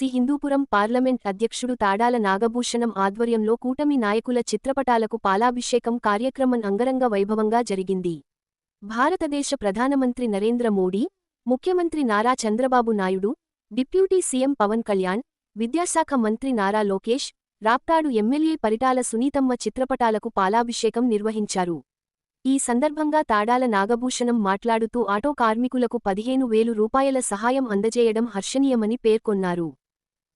TPCC Hindupuram parliament అధ్యక్షుడు తాడాల నాగభూషణం ఆధ్వర్యంలో కూటమి నాయకుల చిత్రపటాలకు పాలాభిషేకం కార్యక్రమం అంగరంగ వైభవంగా జరిగింది. భారతదేశ ప్రధానమంత్రి నరేంద్ర మోడీ ముఖ్యమంత్రి నారా చంద్రబాబు నాయుడు డిప్యూటీ సీఎం పవన్ కళ్యాణ్ విద్యాశాఖ మంత్రి నారా లోకేష్ రాప్తాడు ఎమ్మెల్యే పరిటాల సునీతమ్మ చిత్రపటాలకు పాలాభిషేకం నిర్వహించారు. ఈ సందర్భంగా తాడాల నాగభూషణం మాట్లాడుతూ ఆటో కార్మికులకు పదిహేను వేలు రూపాయల సహాయం అందజేయడం హర్షణీయమని పేర్కొన్నారు.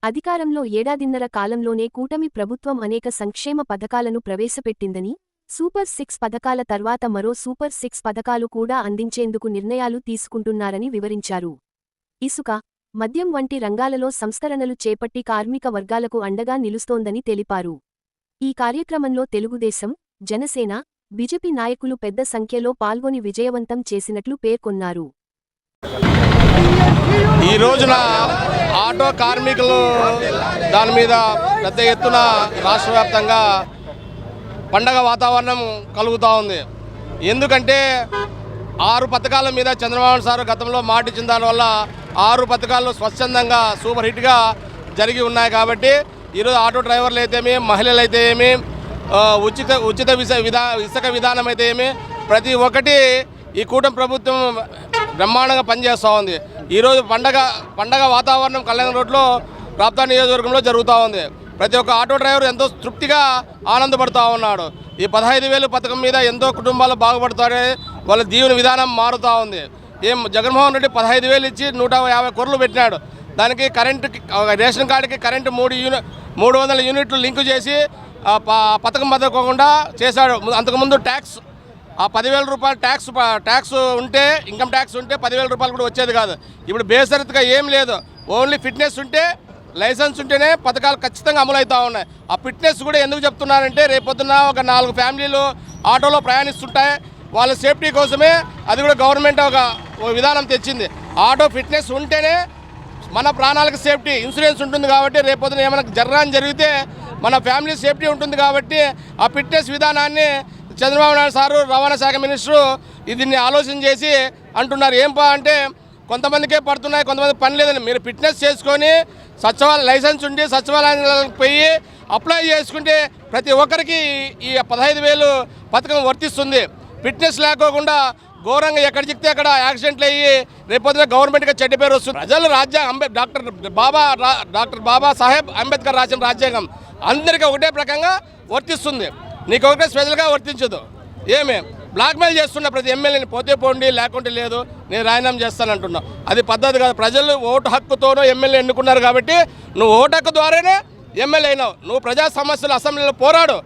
అధికారంలో ఏడాదిన్నర కాలంలోనే కూటమి ప్రభుత్వం అనేక సంక్షేమ పథకాలను ప్రవేశపెట్టిందని సూపర్ సిక్స్ పథకాల తర్వాత మరో సూపర్ సిక్స్ పథకాలు కూడా అందించేందుకు నిర్ణయాలు తీసుకుంటున్నారని వివరించారు. ఇసుక మద్యం వంటి రంగాలలో సంస్కరణలు చేపట్టి కార్మిక వర్గాలకు అండగా నిలుస్తోందని తెలిపారు. ఈ కార్యక్రమంలో తెలుగుదేశం జనసేన బీజేపీ నాయకులు పెద్ద సంఖ్యలో పాల్గొని విజయవంతం చేసినట్లు పేర్కొన్నారు. ఈ రోజున ఆటో కార్మికులు దాని మీద పెద్ద ఎత్తున రాష్ట్ర వ్యాప్తంగా పండగ వాతావరణం కలుగుతూ ఉంది. ఎందుకంటే ఆరు పథకాల మీద చంద్రబాబు సార్ గతంలో మాటిచ్చిన దానివల్ల ఆరు పథకాలు స్వచ్ఛందంగా సూపర్ హిట్గా జరిగి ఉన్నాయి కాబట్టి ఈరోజు ఆటో డ్రైవర్లు అయితేమి మహిళలు అయితే ఏమి ఉచిత ఉచిత విస విధా ఇసుక విధానం అయితే ఏమి ప్రతి ఒక్కటి ఈ కూటమి ప్రభుత్వం బ్రహ్మాండంగా పనిచేస్తూ ఉంది. ఈరోజు పండగ పండగ వాతావరణం కళ్యాణ రోడ్లో రాప్తా నియోజకవర్గంలో జరుగుతూ ఉంది. ప్రతి ఒక్క ఆటో డ్రైవర్ ఎంతో తృప్తిగా ఆనందపడుతూ ఉన్నాడు. ఈ పదహైదు వేలు పథకం మీద ఎంతో కుటుంబాలు బాగుపడతారని వాళ్ళ దీవెన విధానం మారుతూ ఉంది. ఏం జగన్మోహన్ రెడ్డి పదహైదు వేలు ఇచ్చి నూట యాభై కొర్రలు పెట్టినాడు. దానికి కరెంటు రేషన్ కార్డుకి కరెంటు మూడు యూని మూడు వందల యూనిట్లు లింకు చేసి పథకం బతకకుండా చేశాడు. అంతకుముందు ట్యాక్స్ ఆ పదివేల రూపాయలు ట్యాక్స్ ట్యాక్స్ ఉంటే ఇన్కమ్ ట్యాక్స్ ఉంటే పదివేల రూపాయలు కూడా వచ్చేది కాదు. ఇప్పుడు బేసరత్గా ఏం లేదు. ఓన్లీ ఫిట్నెస్ ఉంటే లైసెన్స్ ఉంటేనే పథకాలు ఖచ్చితంగా అమలు అవుతూ ఉన్నాయి. ఆ ఫిట్నెస్ కూడా ఎందుకు చెప్తున్నారంటే రేపొద్దున ఒక నాలుగు ఫ్యామిలీలు ఆటోలో ప్రయాణిస్తుంటాయి. వాళ్ళ సేఫ్టీ కోసమే అది కూడా గవర్నమెంట్ ఒక విధానం తెచ్చింది. ఆటో ఫిట్నెస్ ఉంటేనే మన ప్రాణాలకు సేఫ్టీ ఇన్సూరెన్స్ ఉంటుంది కాబట్టి రేపొద్దున ఏమైనా జరగని జరిగితే మన ఫ్యామిలీ సేఫ్టీ ఉంటుంది కాబట్టి ఆ ఫిట్నెస్ విధానాన్ని చంద్రబాబు నాయుడు సారు రవాణా శాఖ మినిస్టరు దీన్ని ఆలోచన చేసి అంటున్నారు. ఏం పా అంటే కొంతమందికే పడుతున్నాయి కొంతమంది పని లేదని. మీరు ఫిట్నెస్ చేసుకొని సచివాలయ లైసెన్స్ ఉండి సచివాలయాలకు పోయి అప్లై చేసుకుంటే ప్రతి ఒక్కరికి ఈ పదహైదు వేలు పథకం వర్తిస్తుంది. ఫిట్నెస్ లేకోకుండా ఘోరంగా ఎక్కడ చిక్తే అక్కడ యాక్సిడెంట్లు అయ్యి రేపొద్దున గవర్నమెంట్గా చెడ్డ పేరు వస్తుంది. ప్రజలు రాజ్యాంగం అంబే డాక్టర్ బాబా రా- డాక్టర్ బాబా సాహెబ్ అంబేద్కర్ రాసిన రాజ్యాంగం అందరికీ ఒకటే ప్రకంగా వర్తిస్తుంది. నీకు కాంగ్రెస్ స్పెషల్గా వర్తించదు. ఏమే? బ్లాక్మెయిల్ చేస్తున్న ప్రతి ఎమ్మెల్యేని పోతే పోండి లేకుంటే లేదు నేను రాజీనామా చేస్తానంటున్నా. అది పద్ధతి కాదు. ప్రజలు ఓటు హక్కుతోనో ఎమ్మెల్యే ఎన్నుకున్నారు కాబట్టి నువ్వు ఓటు హక్కు ద్వారానే ఎమ్మెల్యే అయినావు. నువ్వు ప్రజా సమస్యలు అసెంబ్లీలో పోరాడు.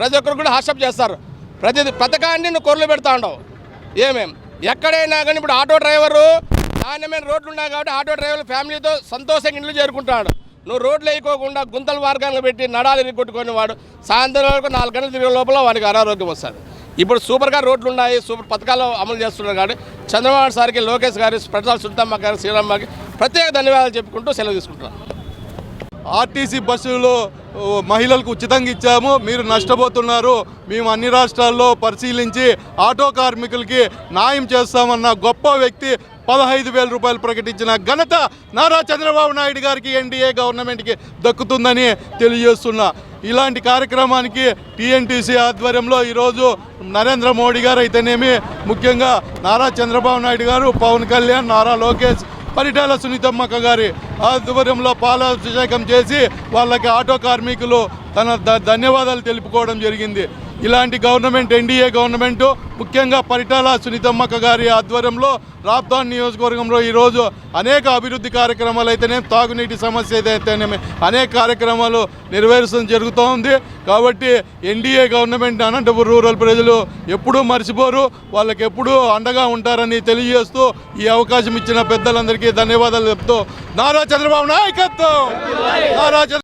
ప్రతి ఒక్కరు కూడా హాస్టప్ చేస్తారు. ప్రతి పథకాన్ని నువ్వు కొరలు పెడతా ఉండవు. ఏమేం? ఎక్కడైనా కానీ ఇప్పుడు ఆటో డ్రైవరు నాణ్యమైన రోడ్లు ఉన్నాయి కాబట్టి ఆటో డ్రైవర్ ఫ్యామిలీతో సంతోషంగా ఇంట్లో చేరుకుంటాడు నువ్వు రోడ్లు వేయకోకుండా గుంతల మార్గాలను పెట్టి నడాలు ఇరుక్కొట్టుకొని వాడు సాయంత్రం వరకు నాలుగు గంటలు తిరిగే లోపల వాడికి అనారోగ్యం వస్తుంది. ఇప్పుడు సూపర్గా రోడ్లు ఉన్నాయి సూపర్ పథకాలు అమలు చేస్తున్నారు కాబట్టి చంద్రబాబు సార్కి లోకేష్ గారి ప్రసాద్ సుల్తామ్మ గారు శ్రీరామ్మకి ప్రత్యేక ధన్యవాదాలు చెప్పుకుంటూ సెలవు తీసుకుంటున్నాను ఆర్టీసీ బస్సులు మహిళలకు ఉచితంగా ఇచ్చాము. మీరు నష్టపోతున్నారు. మేము అన్ని రాష్ట్రాల్లో పరిశీలించి ఆటో కార్మికులకి న్యాయం చేస్తామన్న గొప్ప వ్యక్తి పదహైదు వేల రూపాయలు ప్రకటించిన ఘనత నారా చంద్రబాబు నాయుడు గారికి ఎన్డీఏ గవర్నమెంట్కి దక్కుతుందని తెలియజేస్తున్నా. ఇలాంటి కార్యక్రమానికి టీఎన్టీసీ ఆధ్వర్యంలో ఈరోజు నరేంద్ర మోడీ గారు అయితేనేమి ముఖ్యంగా నారా చంద్రబాబు నాయుడు గారు పవన్ కళ్యాణ్ నారా లోకేష్ పరిటాల సునీతమ్మక్క గారి ఆధ్వర్యంలో పాలాభిషేకం చేసి వాళ్ళకి ఆటో కార్మికులు తన ధన్యవాదాలు తెలుపుకోవడం జరిగింది. ఇలాంటి గవర్నమెంట్ ఎన్డీఏ గవర్నమెంట్ ముఖ్యంగా పరిటాల సునీతమ్మక్క గారి ఆధ్వర్యంలో రాప్తాన్ నియోజకవర్గంలో ఈరోజు అనేక అభివృద్ధి కార్యక్రమాలు అయితేనేమి తాగునీటి సమస్య అయితేనేమి అనేక కార్యక్రమాలు నెరవేర్చడం జరుగుతూ ఉంది. కాబట్టి ఎన్డీఏ గవర్నమెంట్ అనంతపురం రూరల్ ప్రజలు ఎప్పుడూ మర్చిపోరు. వాళ్ళకి ఎప్పుడూ అండగా ఉంటారని తెలియజేస్తూ ఈ అవకాశం ఇచ్చిన పెద్దలందరికీ ధన్యవాదాలు చెప్తూ నారా చంద్రబాబు నాయకత్వం! నారా